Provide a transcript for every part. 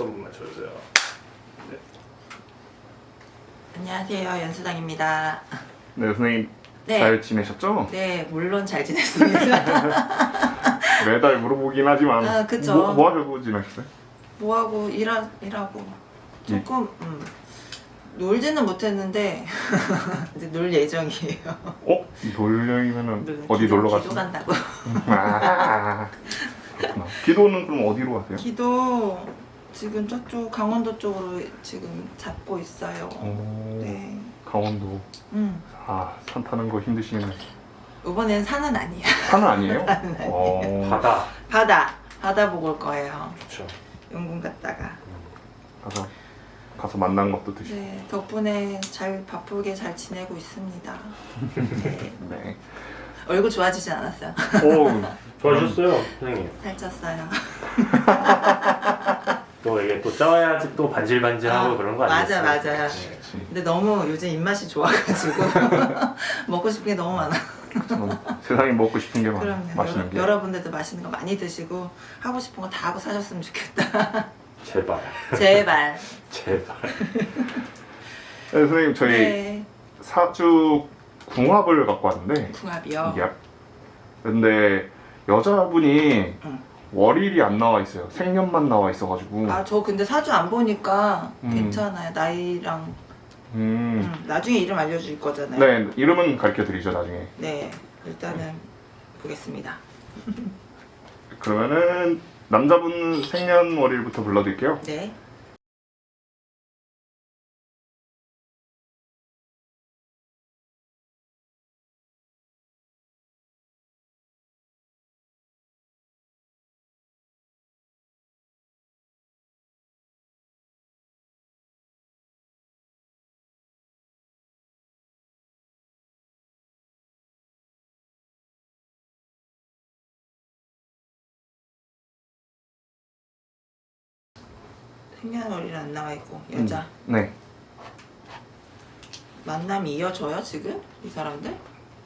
박수 한 번만 쳐주세요. 안녕하세요 연수당입니다. 네, 선생님 네. 잘 지내셨죠? 네 물론 잘 지냈습니다. 매달 물어보긴 하지만 아, 그쵸. 뭐, 뭐 지내셨어요? 뭐 하고 일하 일하고 조금 음, 놀지는 못했는데 이제 놀 예정이에요. 어? 놀려면은 놀- 어디 기도- 놀러 기도? 간다고. 아, 그렇구나. 기도는 그럼 어디로 가세요? 기도 지금 저쪽 강원도 쪽으로 지금 잡고 있어요. 어, 네. 강원도. 음 아, 산 타는 거 힘드시네. 이번엔 산은 아니야. 산은 아니에요? 산은 아니에요. 어, 바다 바다 바다 보고 올 거예요. 좋죠. 용궁 갔다가. 가서 가서 만난 것도 드시고. 네, 덕분에 잘 바쁘게 잘 지내고 있습니다. 네, 네. 얼굴 좋아지진 않았어요. 오, 좋아하셨어요, 선생님. 살쪘어요. 또 이게 또 쪄야지 또 반질반질하고 아, 그런 거 맞아, 아니겠어요? 맞아요. 네. 그치. 근데 너무 요즘 입맛이 좋아가지고 먹고 싶은 게 너무 많아. 저는 세상에 먹고 싶은 게 많아. 그럼요. 맛있는 여러, 게. 여러분들도 맛있는 거 많이 드시고 하고 싶은 거 다 하고 사셨으면 좋겠다. 제발, 제발. 제발. 네, 선생님 저희 네, 사주 궁합을 갖고 왔는데 궁합이요. 이게 근데 여자분이 응. 월일이 안 나와 있어요. 생년만 나와 있어가지고. 아, 저 근데 사주 안 보니까 음. 괜찮아요. 나이랑 음. 음, 나중에 이름 알려줄 거잖아요. 네, 이름은 가르쳐 드리죠 나중에. 네, 일단은 보겠습니다. 그러면은 남자분 생년월일부터 불러드릴게요. 네. 생년월일 안 나와 있고 여자 음, 네. 만남이 이어져요 지금 이 사람들?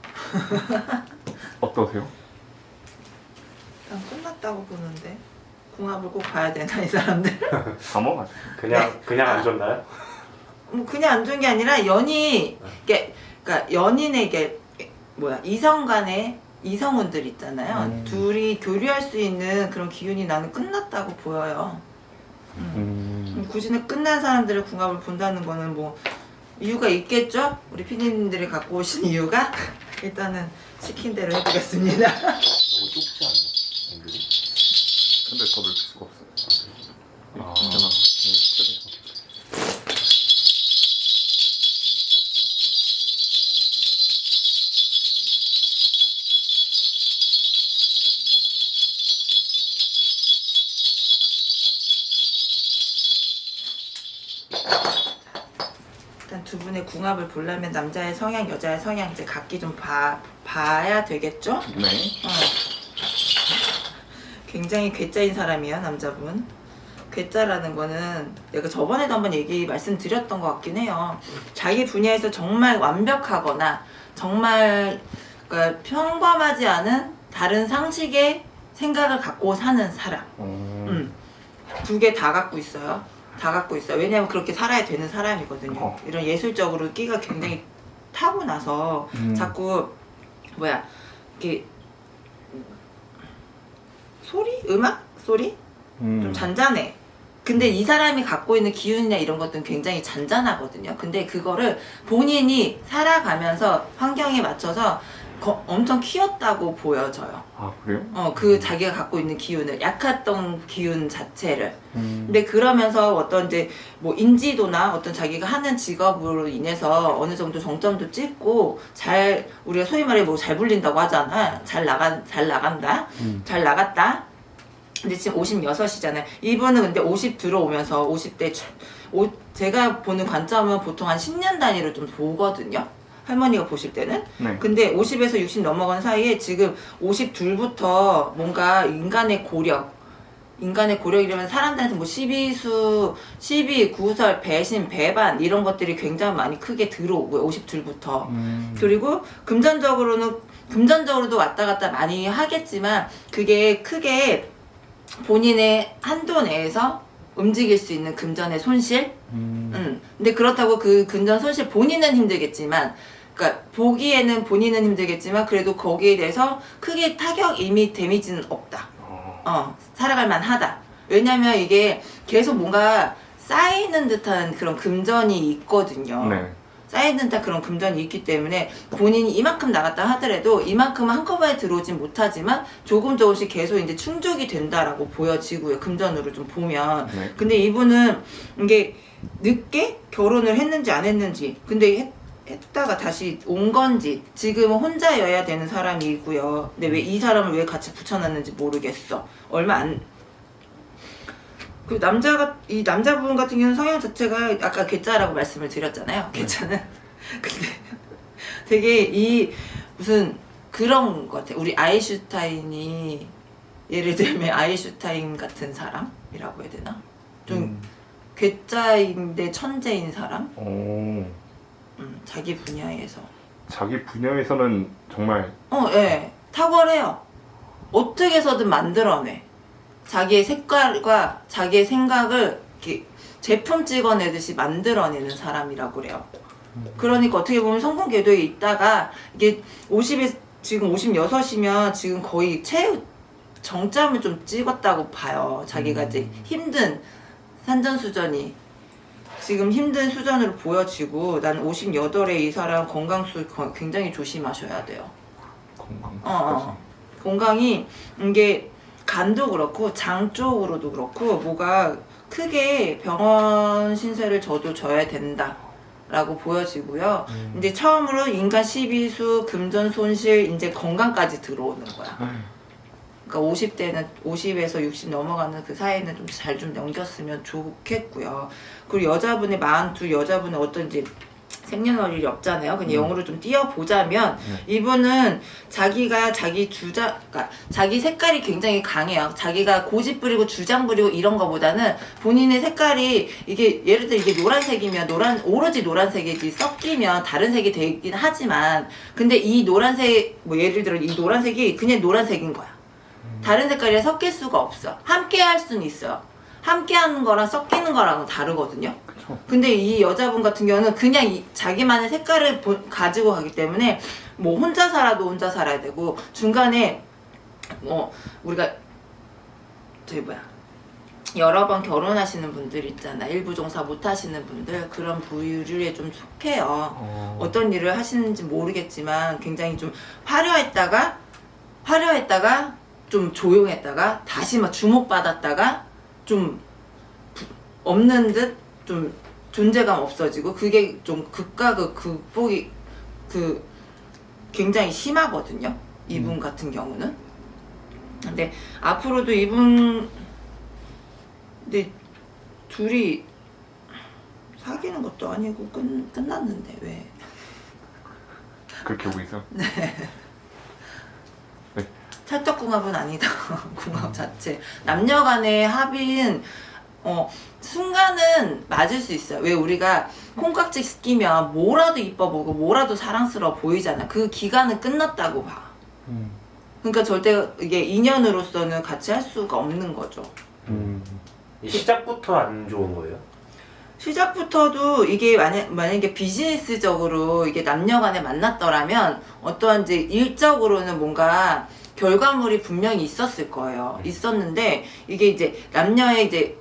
어떠세요? 그냥 끝났다고 보는데 궁합을 꼭 봐야 되나 이 사람들? 다 먹어가죠. 그냥 그냥 아. 안 좋나요? 뭐 그냥 안 좋은 게 아니라 연이 이게 그러니까 연인에게 뭐야 이성 간의 이성운들 있잖아요. 음. 둘이 교류할 수 있는 그런 기운이 나는 끝났다고 보여요. 음. 음. 굳이는 끝난 사람들의 궁합을 본다는 거는 뭐 이유가 있겠죠? 우리 피디님들이 갖고 오신 이유가 일단은 시킨 대로 해보겠습니다. 너무 좁지 않나? 앵글이? 근데 더 넓힐 수가 없어 궁합을 보려면 남자의 성향, 여자의 성향 이제 각기 좀 봐, 봐야 되겠죠? 네. 어. 굉장히 괴짜인 사람이에요, 남자분. 괴짜라는 거는 내가 저번에도 한번 얘기 말씀드렸던 것 같긴 해요. 자기 분야에서 정말 완벽하거나 정말 그러니까 평범하지 않은 다른 상식의 생각을 갖고 사는 사람. 음. 음. 두 개 다 갖고 있어요. 다 갖고 있어요. 왜냐면 그렇게 살아야 되는 사람이거든요. 어. 이런 예술적으로 끼가 굉장히 타고나서 음. 자꾸 뭐야 이렇게 소리 음악 소리 음. 좀 잔잔해. 근데 이 사람이 갖고 있는 기운이나 이런 것들은 굉장히 잔잔하거든요. 근데 그거를 본인이 살아가면서 환경에 맞춰서 거- 엄청 키웠다고 보여져요. 아 그래요? 어, 그 자기가 갖고 있는 기운을 약했던 기운 자체를. 음. 근데 그러면서 어떤 이제 뭐 인지도나 어떤 자기가 하는 직업으로 인해서 어느 정도 정점도 찍고 잘 우리가 소위 말해 뭐 잘 불린다고 하잖아. 잘 나간 잘 나간다. 음. 잘 나갔다. 근데 지금 56이잖아요. 이분은 근데 50 들어오면서 50대 오, 제가 보는 관점은 보통 한 10년 단위로 좀 보거든요. 할머니가 보실 때는. 네. 근데 50에서 60 넘어간 사이에 지금 52부터 뭔가 인간의 고력, 인간의 고력이라면 사람들한테 뭐 시비수, 시비, 구설, 배신, 배반 이런 것들이 굉장히 많이 크게 들어오고요. 52부터. 음. 그리고 금전적으로는 금전적으로도 왔다 갔다 많이 하겠지만 그게 크게 본인의 한도 내에서 움직일 수 있는 금전의 손실 음. 음. 근데 그렇다고 그 금전 손실 본인은 힘들겠지만, 그러니까 보기에는 본인은 힘들겠지만 그래도 거기에 대해서 크게 타격 이미 데미지는 없다. 어. 어, 살아갈 만하다. 왜냐면 이게 계속 뭔가 쌓이는 듯한 그런 금전이 있거든요. 네. 쌓이는 듯한 그런 금전이 있기 때문에 본인이 이만큼 나갔다 하더라도 이만큼 한꺼번에 들어오진 못하지만 조금 조금씩 계속 이제 충족이 된다라고 보여지고요. 금전으로 좀 보면. 네. 근데 이분은 이게 늦게 결혼을 했는지 안 했는지 근데 했, 했다가 다시 온 건지 지금은 혼자여야 되는 사람이고요. 근데 왜 이 사람을 왜 같이 붙여놨는지 모르겠어. 얼마 안 그 남자가 이 남자분 같은 경우는 성향 자체가 아까 괴짜라고 말씀을 드렸잖아요. 괴짜는. 근데 되게 이 무슨 그런 것 같아. 우리 아인슈타인이 예를 들면 아인슈타인 같은 사람이라고 해야 되나? 좀 음. 괴짜인데 천재인 사람? 어. 음, 자기 분야에서. 자기 분야에서는 정말 어, 예. 탁월해요. 어떻게 해서든 만들어내. 자기의 색깔과 자기의 생각을 이렇게 제품 찍어내듯이 만들어내는 사람이라고 그래요. 그러니까 어떻게 보면 성공 궤도에 있다가 이게 50에 지금 56이면 지금 거의 최 정점을 좀 찍었다고 봐요. 자기가 이제 힘든 산전수전이 지금 힘든 수전으로 보여지고 난 58에 이 사람 건강수 거- 굉장히 조심하셔야 돼요. 건강. 어, 어. 건강이 이게 간도 그렇고 장 쪽으로도 그렇고 뭐가 크게 병원 신세를 저도 져야 된다 라고 보여지고요. 음. 이제 처음으로 인간 12수 금전 손실 이제 건강까지 들어오는 거야. 그러니까 50대는 50에서 60 넘어가는 그 사이는 좀 잘 좀 넘겼으면 좋겠고요. 그리고 여자분의 42 여자분은 어떤지 생년월일이 없잖아요. 그냥 음. 영어로 좀 띄워보자면 네. 이분은 자기가 자기 주장, 그러니까 자기 색깔이 굉장히 강해요. 자기가 고집 부리고 주장 부리고 이런 거보다는 본인의 색깔이 이게 예를 들어 이게 노란색이면 노란 오로지 노란색이지 섞이면 다른 색이 되긴 하지만 근데 이 노란색 뭐 예를 들어 이 노란색이 그냥 노란색인 거야. 다른 색깔이랑 섞일 수가 없어. 함께 할 수는 있어요. 함께 하는 거랑 섞이는 거랑은 다르거든요. 그쵸. 근데 이 여자분 같은 경우는 그냥 이 자기만의 색깔을 보- 가지고 가기 때문에 뭐 혼자 살아도 혼자 살아야 되고 중간에 뭐 우리가 저기 뭐야 여러 번 결혼하시는 분들 있잖아 일부 종사 못 하시는 분들 그런 부류에 좀 속해요. 어. 어떤 일을 하시는지 모르겠지만 굉장히 좀 화려했다가 화려했다가 좀 조용했다가 다시 막 주목받았다가 좀 부- 없는 듯 좀 존재감 없어지고 그게 좀 극과 극 극복이 그 굉장히 심하거든요. 이분 같은 경우는. 근데 앞으로도 이분 근데 둘이 사귀는 것도 아니고 끝, 끝났는데 왜? 그렇게 보이세요? 찰떡궁합은 아니다. 궁합 자체. 남녀 간의 합인 어 순간은 맞을 수 있어요. 왜 우리가 콩깍지 끼면 뭐라도 이뻐 보고 뭐라도 사랑스러워 보이잖아. 그 기간은 끝났다고 봐. 음. 그러니까 절대 이게 인연으로서는 같이 할 수가 없는 거죠. 음. 이 시작부터 안 좋은 거예요? 시작부터도 이게 만약, 만약에 비즈니스적으로 이게 남녀 간에 만났더라면 어떠한 이제 일적으로는 뭔가 결과물이 분명히 있었을 거예요. 있었는데 이게 이제 남녀의 이제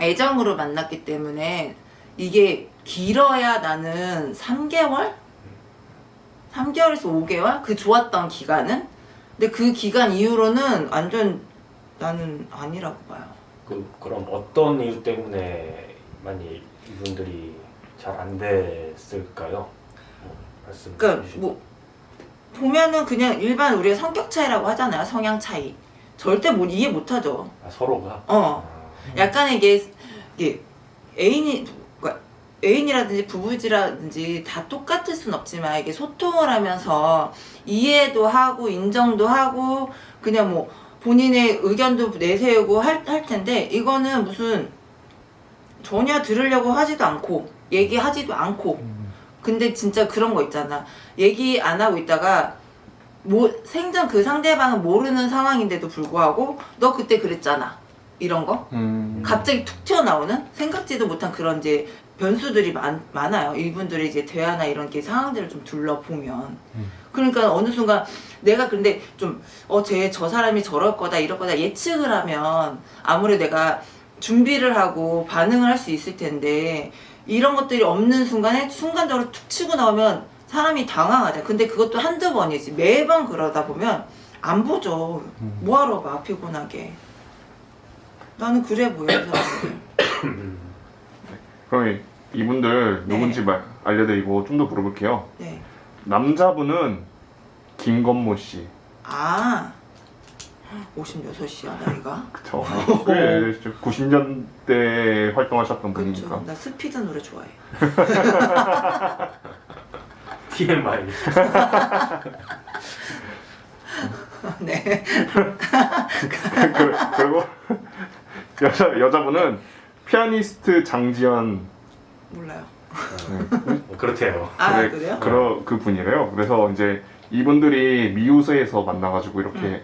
애정으로 만났기 때문에 이게 길어야 나는 3개월? 3개월에서 5개월? 그 좋았던 기간은? 근데 그 기간 이후로는 완전 나는 아니라고 봐요. 그 그럼 어떤 이유 때문에 많이 이분들이 잘 안 됐을까요? 뭐 말씀 그러니까 뭐 보면은 그냥 일반 우리가 성격 차이라고 하잖아요. 성향 차이. 절대 못 이해 못 하죠. 아, 서로가 어. 아, 약간의 이게 이게 애인이 그러니까 애인이라든지 부부지라든지 다 똑같을 순 없지만 이게 소통을 하면서 이해도 하고 인정도 하고 그냥 뭐 본인의 의견도 내세우고 할, 할 텐데 이거는 무슨 전혀 들으려고 하지도 않고 얘기하지도 않고 음. 근데 진짜 그런 거 있잖아. 얘기 안 하고 있다가 뭐 생전 그 상대방은 모르는 상황인데도 불구하고 너 그때 그랬잖아. 이런 거 음. 갑자기 툭 튀어나오는 생각지도 못한 그런 이제 변수들이 많, 많아요. 이분들의 이제 대화나 이런 게 상황들을 좀 둘러보면. 음. 그러니까 어느 순간 내가 근데 좀, 어, 쟤, 저 사람이 저럴 거다, 이럴 거다 예측을 하면 아무래도 내가 준비를 하고 반응을 할 수 있을 텐데 이런 것들이 없는 순간에 순간적으로 툭 치고 나오면 사람이 당황하죠. 근데 그것도 한두 번이지. 매번 그러다 보면 안 보죠. 음. 뭐하러 봐, 피곤하게. 나는 그래 보여, 이 사람들. 음. 그럼 이분들 네. 누군지 말, 알려드리고 좀 더 물어볼게요. 네. 남자분은 김건모 씨. 아, 56이야, 나이가. 그쵸. 꽤 90년대 활동하셨던 그쵸. 분이니까. 나 스피드 노래 좋아해. TMI. 네. 그, 그리고 여자, 여자분은 피아니스트 장지연 몰라요. 어, 그렇대요. 아, 그래, 그래요? 그러, 그 분이래요. 그래서 이제 이분들이 미우새에서 만나가지고 이렇게 음.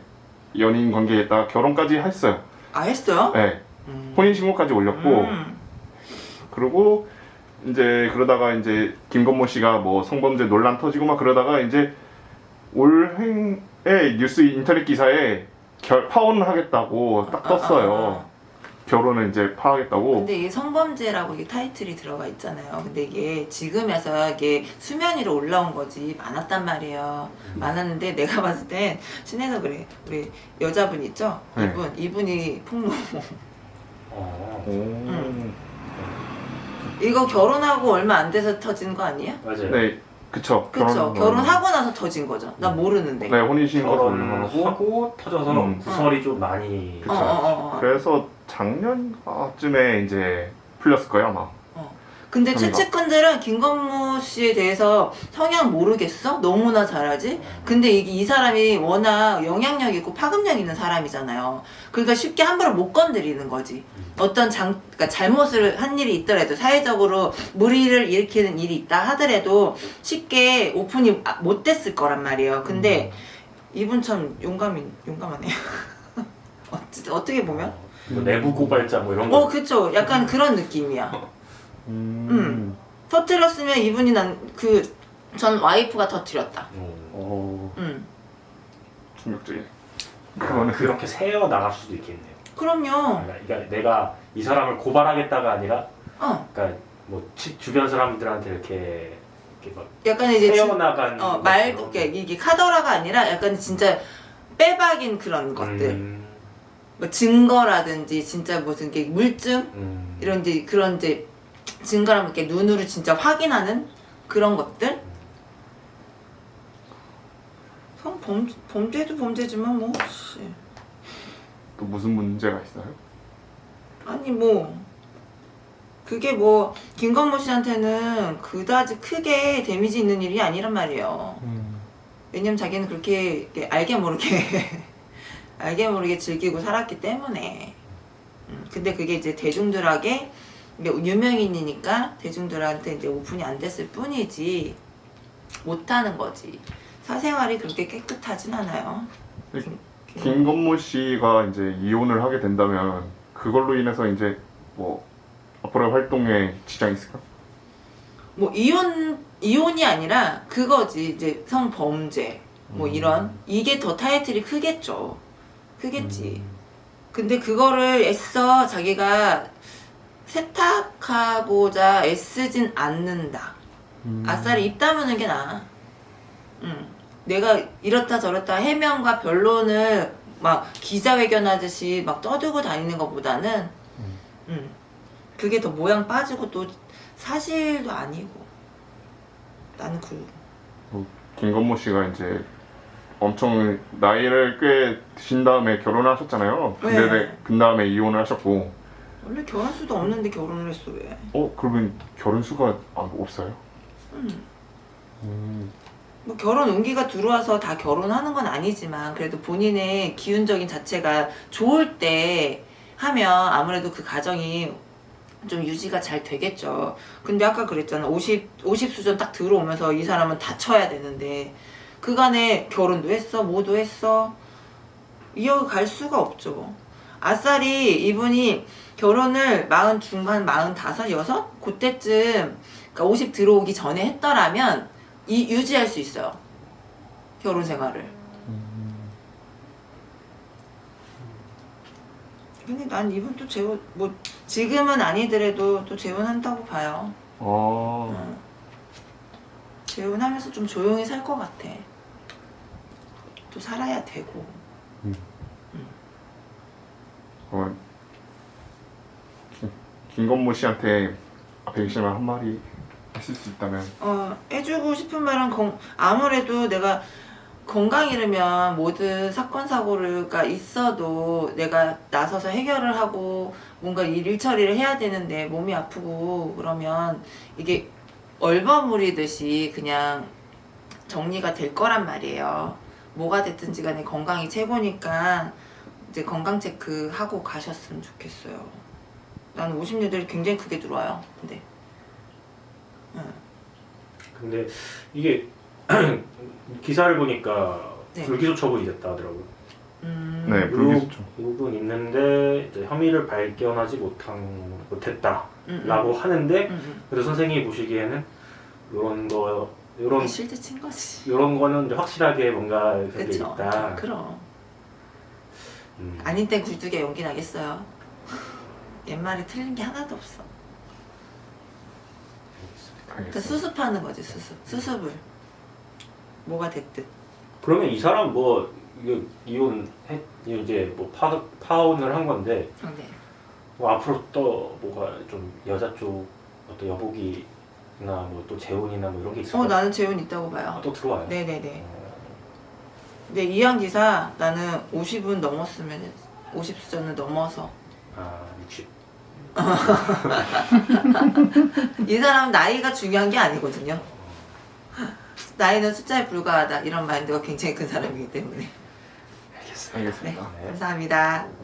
연인 관계에 있다가 결혼까지 했어요. 아, 했어요? 네. 음. 혼인 신고까지 올렸고, 음. 그리고 이제 그러다가 이제 김건모 씨가 뭐 성범죄 논란 터지고 막 그러다가 이제 올해의 뉴스 인터넷 기사에 결, 파혼을 하겠다고 딱 떴어요. 결혼을 이제 파하겠다고. 근데 이게 성범죄라고 이게 타이틀이 들어가 있잖아요. 근데 이게 지금에서 이게 수면 위로 올라온 거지 많았단 말이에요. 많았는데 내가 봤을 땐 신해서 그래. 우리 여자분 있죠? 네. 이분 이분이 폭로. 어, 오. 음. 이거 결혼하고 얼마 안 돼서 터진 거 아니에요? 맞아요. 네, 그쵸. 그쵸? 결혼- 결혼하고 나서 터진 거죠. 나 모르는데. 네, 혼인신고도 올라가고. 결혼하고 터져서 음. 구설이 좀 많이 그쵸. 어, 어, 어, 어. 그래서 작년쯤에 이제 풀렸을 거예요, 아마. 근데 합니다. 최측근들은 김건모 씨에 대해서 성향 모르겠어? 너무나 잘하지? 근데 이게 이 사람이 워낙 영향력 있고 파급력 있는 사람이잖아요. 그러니까 쉽게 함부로 못 건드리는 거지. 어떤 장, 그러니까 잘못을 한 일이 있더라도 사회적으로 무리를 일으키는 일이 있다 하더라도 쉽게 오픈이 아- 못 됐을 거란 말이에요. 근데 이분 참 용감이 용감하네요. 어찌- 어떻게 보면? 어, 뭐 내부 고발자 뭐 이런 거. 어, 그쵸. 약간 그런 느낌이야. 음. 터트렸으면 이분이 난 그 전 와이프가 터트렸다. 어, 어, 음. 충격적이네. 그거는 그렇게 새어 나갈 수도 있겠네요. 그럼요. 그러니까 내가 이 사람을 고발하겠다가 아니라, 어. 그러니까 뭐 치- 주변 사람들한테 이렇게 이렇게 막 약간 이제 진- 새어 나간 어, 말 이게, 이게 카더라가 아니라 약간 진짜 빼박인 그런 것들. 음, 뭐 증거라든지 진짜 무슨 게 물증 음. 이런 이제 그런 이제 증거랑 이렇게 눈으로 진짜 확인하는 그런 것들. 성 범, 범죄도 범죄지만 뭐 씨. 또 무슨 문제가 있어요? 아니 뭐 그게 뭐 김건모 씨한테는 그다지 크게 데미지 있는 일이 아니란 말이에요. 왜냐면 자기는 그렇게 알게 모르게 알게 모르게 즐기고 살았기 때문에. 음, 근데 그게 이제 대중들에게 유명인이니까 대중들한테 이제 오픈이 안 됐을 뿐이지 못하는 거지. 사생활이 그렇게 깨끗하진 않아요. 김건모 씨가 이제 이혼을 하게 된다면 그걸로 인해서 이제 뭐 앞으로의 활동에 지장이 있을까? 뭐 이혼 이혼이 아니라 그거지 이제 성범죄 뭐 음. 이런 이게 더 타이틀이 크겠죠. 크겠지. 음. 근데 그거를 애써 자기가 세탁하고자 애쓰진 않는다. 아싸리 입 다무는 게 나아. 응. 내가 이렇다 저렇다 해명과 변론을 막 기자회견 하듯이 막 떠들고 다니는 것보다는 음. 응. 그게 더 모양 빠지고 또 사실도 아니고 나는 그 김건모 씨가 이제 엄청 나이를 꽤 드신 다음에 결혼을 하셨잖아요. 근데 네. 네. 그 다음에 이혼을 하셨고 원래 결혼 수도 없는데 결혼을 했어 왜? 어 그러면 결혼 수가 아, 없어요? 응. 뭐 결혼 운기가 들어와서 다 결혼하는 건 아니지만 그래도 본인의 기운적인 자체가 좋을 때 하면 아무래도 그 가정이 좀 유지가 잘 되겠죠. 근데 아까 그랬잖아. 50, 50 수준 딱 들어오면서 이 사람은 다쳐야 되는데 그간에 결혼도 했어, 뭐도 했어. 이어갈 수가 없죠. 아싸리 이분이 결혼을 마흔 중반 마흔 다섯 여섯 그때쯤 그러니까 50 들어오기 전에 했더라면 이 유지할 수 있어요. 결혼 생활을. 근데 난 이분 또 재혼 뭐 지금은 아니더라도 또 재혼한다고 봐요. 어. 응. 재혼하면서 좀 조용히 살 것 같아. 또 살아야 되고. 그러면 김- 김건모 씨한테 앞에 계시면 한 마디 하실 수 있다면 어, 해주고 싶은 말은 건, 아무래도 내가 건강 잃으면 모든 사건 사고가 있어도 내가 나서서 해결을 하고 뭔가 일 처리를 해야 되는데 몸이 아프고 그러면 이게 얼버무리듯이 그냥 정리가 될 거란 말이에요. 뭐가 됐든지 간에 건강이 최고니까 이제 건강 체크 하고 가셨으면 좋겠어요. 나는 50년들이 굉장히 크게 들어와요. 근데 응. 근데 이게 기사를 보니까 네. 불기소 처분이 됐다 하더라고요. 음, 네 불기소죠. 이 부분 있는데 이제 혐의를 발견하지 못한 못했다라고 음, 음. 하는데 음, 음. 그래서 선생님이 보시기에는 이런 거 이런 실드 친 거지. 이런 거는 이제 확실하게 뭔가 그게 그쵸. 있다. 그럼. 음. 아닌 땐 굴뚝에 연기 나겠어요. 옛말에 틀린 게 하나도 없어. 그러니까 알겠습니다. 수습하는 거지, 수습. 수습을. 뭐가 됐든. 그러면 이 사람 뭐 이거 이혼 해 이제 뭐 파, 파혼을 한 건데 네. 뭐 앞으로 또 뭐가 좀 여자 쪽 어떤 여복이나 뭐 또 재혼이나 뭐 이런 게 어, 있을까요? 나는 재혼 있다고 아, 봐요. 또 들어와요. 네네네. 어, 근데 이한 기사 나는 50은 넘었으면, 50수전을 넘어서. 아 60. 이 사람은 나이가 중요한 게 아니거든요. 나이는 숫자에 불과하다. 이런 마인드가 굉장히 큰 사람이기 때문에. 알겠습니다. 알겠습니다. 네. 감사합니다.